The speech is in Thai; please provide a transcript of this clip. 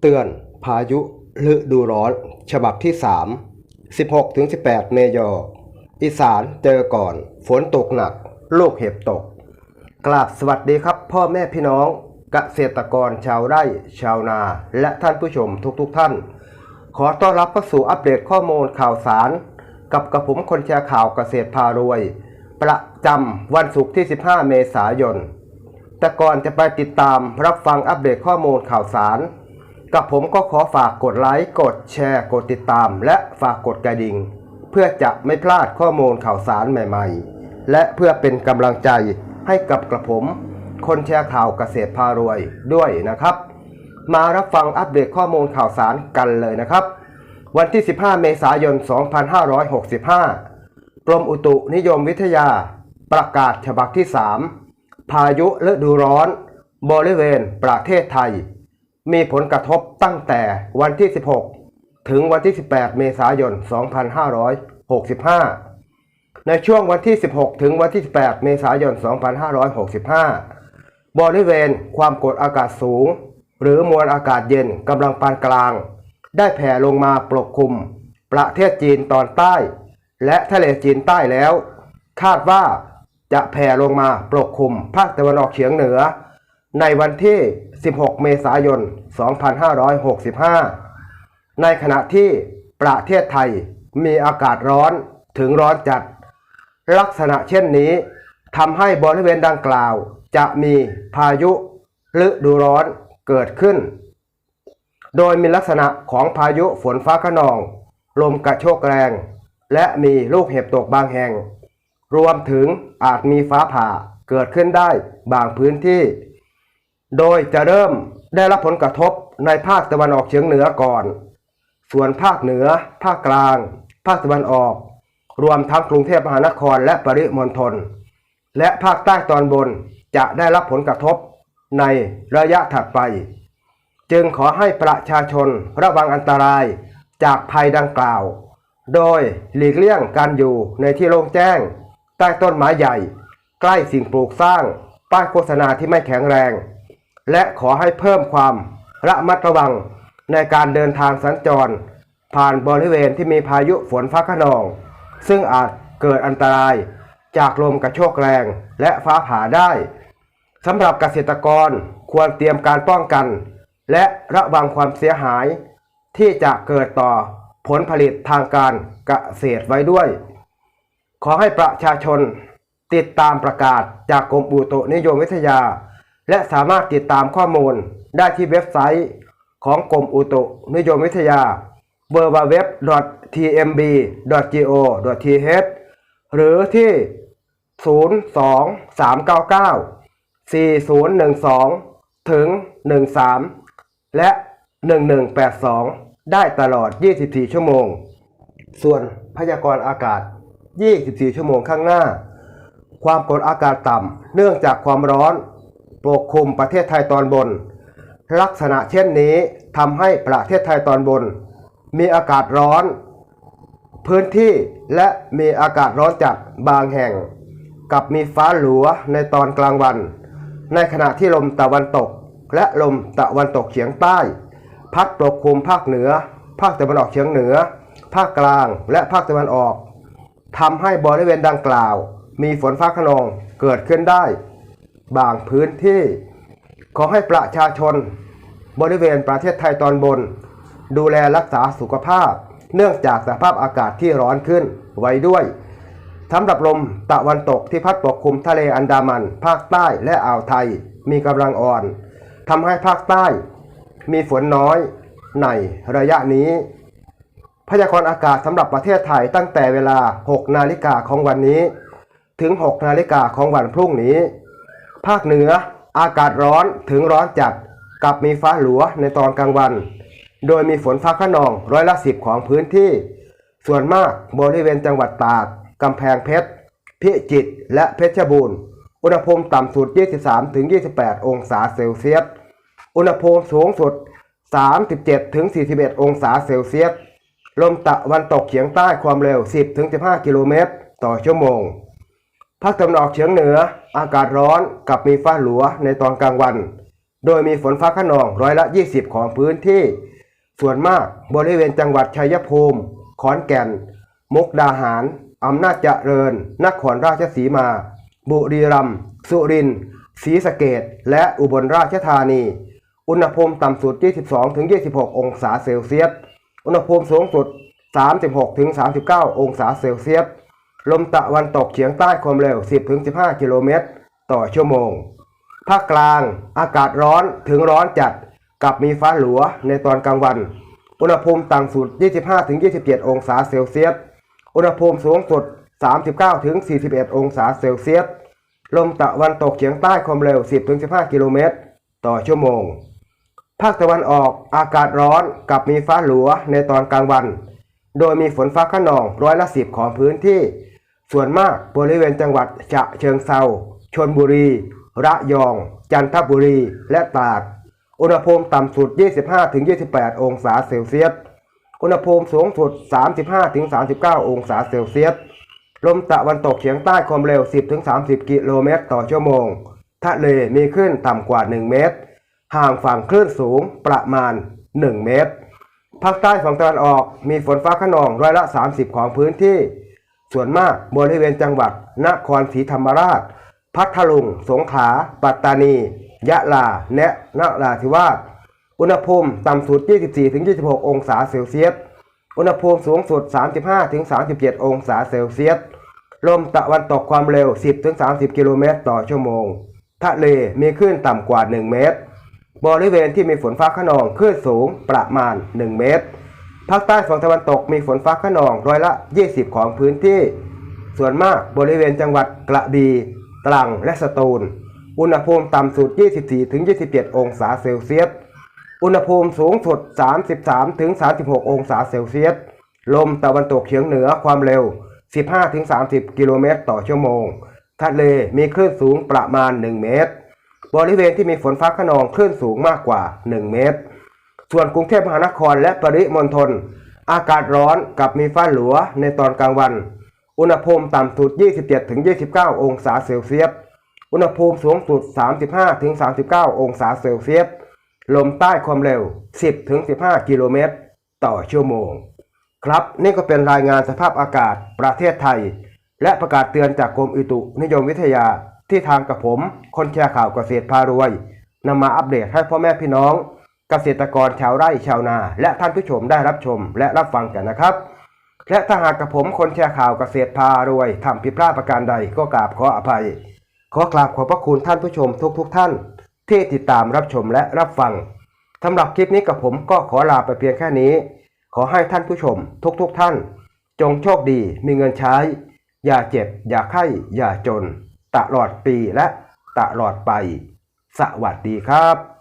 เตือน พายุฤดูร้อน ฉบับที่ 3 16-18 เมยออีสานเจอก่อน ฝนตกหนักลูกเห็บตก กราบสวัสดีครับ พ่อแม่พี่น้อง เกษตรกรชาวไร่ ชาวนา และท่านผู้ชมทุกๆทท่าน ขอต้อนรับเข้าสู่อัปเดตข้อมูลข่าวสาร กับกระผมคนแชร์ข่าวเกษตรพารวย ประจำวันศุกร์ที่ 15 เมษายนแต่ก่อนจะไปติดตามรับฟังอัปเดตข้อมูลข่าวสาร กับผมก็ขอฝากกดไลค์กดแชร์ กดติดตาม และฝากกดกระดิ่ง เพื่อจะไม่พลาดข้อมูลข่าวสารใหม่ๆ และเพื่อเป็นกำลังใจให้กับกระผม คนแชร์ข่าวเกษตรพารวยด้วยนะครับ มารับฟังอัปเดตข้อมูลข่าวสารกันเลยนะครับ วันที่ 15 เมษายน 2565 กรมอุตุนิยมวิทยา ประกาศฉบับที่ 3 พายุฤดูร้อน บริเวณประเทศไทย มีผลกระทบตั้งแต่วันที่ 16 ถึงวันที่ 18 เมษายน 2565 ในช่วงวันที่ 16 ถึงวันที่ 18 เมษายน 2565 บริเวณความกดอากาศสูง หรือมวลอากาศเย็นกำลังปานกลาง ได้แผ่ลงมาปกคลุม ประเทศจีนตอนใต้ และทะเลจีนใต้แล้ว คาดว่าจะแผ่ลงมาปกคลุมภาคตะวันออกเฉียงเหนือ ในวันที่ 16 เมษายน 2565 ในขณะที่ประเทศไทยมีอากาศร้อนถึงร้อนจัด ลักษณะเช่นนี้ทำให้บริเวณดังกล่าว จะมีพายุฤดูร้อนเกิดขึ้น โดยมีลักษณะของพายุฝนฟ้าขนอง ลมกระโชกแรง และมีลูกเห็บตกบางแห่ง รวมถึงอาจมีฟ้าผ่าเกิดขึ้นได้บางพื้นที่ โดยจะเริ่มได้รับผลกระทบในภาคตะวันออกเฉียงเหนือก่อน ส่วนภาคเหนือ ภาคกลาง ภาคตะวันออก รวมทั้งกรุงเทพมหานครและปริมณฑล และภาคใต้ตอนบนจะได้รับผลกระทบในระยะถัดไป จึงขอให้ประชาชนระวังอันตรายจากภัยดังกล่าว โดยหลีกเลี่ยงการอยู่ในที่โล่งแจ้ง ใต้ต้นไม้ใหญ่ ใกล้สิ่งปลูกสร้าง ป้ายโฆษณาที่ไม่แข็งแรง และขอให้เพิ่มความระมัดระวังในการเดินทางสัญจร ผ่านบริเวณที่มีพายุฝนฟ้าขนอง ซึ่งอาจเกิดอันตรายจากลมกระโชกแรงและฟ้าผ่าได้สำหรับเกษตรกรควรเตรียมการป้องกัน และระวังความเสียหาย ที่จะเกิดต่อผลผลิตทางการเกษตรไว้ด้วย ขอให้ประชาชนติดตามประกาศจากกรมอุตุนิยมวิทยา และสามารถติดตามข้อมูลได้ที่เว็บไซต์ของกรมอุตุนิยมวิทยา www.tmb.go.th หรือที่ 02399 4012 ถึง 13 และ 1182 ได้ตลอด 24 ชั่วโมง ส่วนพยากรณ์อากาศ 24 ชั่วโมงข้างหน้า ความกดอากาศต่ำเนื่องจากความร้อน ปกคลุมประเทศไทยตอนบน ลักษณะเช่นนี้ทำให้ประเทศไทยตอนบน มีอากาศร้อน พื้นที่และมีอากาศร้อนจัดบางแห่ง กับมีฟ้าหลัวในตอนกลางวัน ในขณะที่ลมตะวันตก และลมตะวันตกเฉียงใต้ พัดปกคลุมภาคเหนือ ภาคตะวันออกเฉียงเหนือ ภาคกลางและภาคตะวันออกทำให้บริเวณดังกล่าว มีฝนฟ้าขนองเกิดขึ้นได้ บางพื้นที่ ขอให้ประชาชน บริเวณประเทศไทยตอนบน ดูแลรักษาสุขภาพ เนื่องจากสภาพอากาศที่ร้อนขึ้นไว้ด้วยสำหรับลมตะวันตกที่พัดปกคลุมทะเลอันดามัน ภาคใต้และอ่าวไทยมีกำลังอ่อนทำให้ภาคใต้ มีฝนน้อยในระยะนี้ พยากรณ์อากาศสำหรับประเทศไทยตั้งแต่เวลา 6 นาฬิกาของวันนี้ ถึง 6 นาฬิกาของวันพรุ่งนี้ ภาคเหนืออากาศร้อนถึงร้อนจัดกับมีฟ้าหลัวในตอนกลางวัน โดยมีฝนฟ้าขนองร้อยละสิบของพื้นที่ ส่วนมากบริเวณจังหวัดตากกำแพงเพชร พิจิตรและเพชรบูรณ์ อุณหภูมิต่ำสุด 23-28 องศาเซลเซียส อุณหภูมิสูงสุด 37-41 องศาเซลเซียส ลมตะวันตกเฉียงใต้ความเร็ว 10-15 กิโลเมตร ต่อชั่วโมง ภาคตะวันออกเฉียงเหนือ อากาศร้อนกับมีฟ้าหลัวในตอนกลางวัน โดยมีฝนฟ้าขนองร้อยละ 20 ของพื้นที่ ส่วนมากบริเวณจังหวัดชัยภูมิ ขอนแก่น มุกดาหาร อำนาจเจริญ นครราชสีมา บุรีรัมย์ สุรินทร์ ศรีสะเกดและอุบลราชธานี อุณหภูมิต่ำสุด 22-26 องศาเซลเซียส อุณหภูมิสูงสุด 36-39 องศาเซลเซียส ลมตะวันตกเฉียงใต้ความเร็ว 10-15 กิโลเมตร ต่อชั่วโมง ภาคกลางอากาศร้อนถึงร้อนจัด กับมีฟ้าหลัวในตอนกลางวัน อุณหภูมิต่ำสุด 25-27 องศาเซลเซียส อุณหภูมิสูงสุด 39-41 องศาเซลเซียส ลมตะวันตกเฉียงใต้ความเร็ว 10-15 กิโลเมตร ต่อชั่วโมง ภาคตะวันออกอากาศร้อนกับมีฟ้าหลัวในตอนกลางวัน โดยมีฝนฟ้าขนองร้อยละสิบของพื้นที่ ส่วนมากบริเวณจังหวัดฉะเชิงเซาชนบุรี ระยอง จันทบุรี และตราด อุณหภูมิต่ำสุด 25-28 องศาเซลเซียส อุณหภูมิสูงสุด 35-39 องศาเซลเซียส ลมตะวันตกเฉียงใต้ความเร็ว 10-30 กิโลเมตร ต่อชั่วโมง ทะเลมีคลื่นต่ำกว่า 1 เมตร ห่างฝั่งคลื่นสูงประมาณ 1 เมตร ภาคใต้ฝั่งตะวันออกมีฝนฟ้าขนองร้อยละ 30 ของพื้นที่ ส่วนมากบริเวณจังหวัด นครศรีธรรมราช พัทลุง สงขลา ปัตตานี ยะลา และนราธิวาส อุณหภูมิต่ำสุด 24-26 องศาเซลเซียส อุณหภูมิสูงสุด 35-37 องศาเซลเซียส ลมตะวันตกความเร็ว 10-30 กิโลเมตรต่อชั่วโมง ทะเลมีคลื่นต่ำกว่า 1 เมตร บริเวณที่มีฝนฟ้าขนองคลื่นสูงประมาณ 1 เมตร ภาคใต้ฝั่งตะวันตกมีฝนฟ้าขนองร้อยละ 20 ของพื้นที่ ส่วนมากบริเวณจังหวัดกระบี่ตรังและสตูล อุณหภูมิต่ำสุด 24-27 องศาเซลเซียส อุณหภูมิสูงสุด 33-36 องศาเซลเซียส ลมตะวันตกเฉียงเหนือความเร็ว 15-30 กิโลเมตรต่อชั่วโมง ทะเลมีคลื่นสูงประมาณ 1 เมตร บริเวณที่มีฝนฟ้าขนองคลื่นสูงมากกว่า 1 เมตร ส่วนกรุงเทพมหานครและปริมณฑลอากาศร้อนกับมีฟ้าหลัวในตอนกลางวัน อุณหภูมิต่ำสุด 27-29 องศาเซลเซียส อุณหภูมิสูงสุด 35-39 องศาเซลเซียส ลมใต้ความเร็ว 10-15 กิโลเมตร ต่อชั่วโมง ครับนี่ก็เป็นรายงานสภาพอากาศประเทศไทย และประกาศเตือนจากกรมอุตุนิยมวิทยาที่ทางกับผม คนแชร์ข่าวเกษตรพารวยนำมาอัปเดตให้พ่อแม่พี่น้อง เกษตรกรชาวไร่ชาวนา และท่านผู้ชมได้รับชมและรับฟังกันนะครับ และถ้าหากกับผมคนแชร์ข่าวเกษตรพารวยทำผิดพลาดประการใดก็กราบขออภัย ขอกราบขอบพระคุณท่านผู้ชมทุกๆทท่าน ที่ติดตามรับชมและรับฟังสำหรับคลิปนี้กับผมก็ขอลาไปเพียงแค่นี้ ขอให้ท่านผู้ชมทุกๆทท่าน จงโชคดีมีเงินใช้ อย่าเจ็บ อย่าไข้ อย่าจนตลอดปีและตลอดไป สวัสดีครับ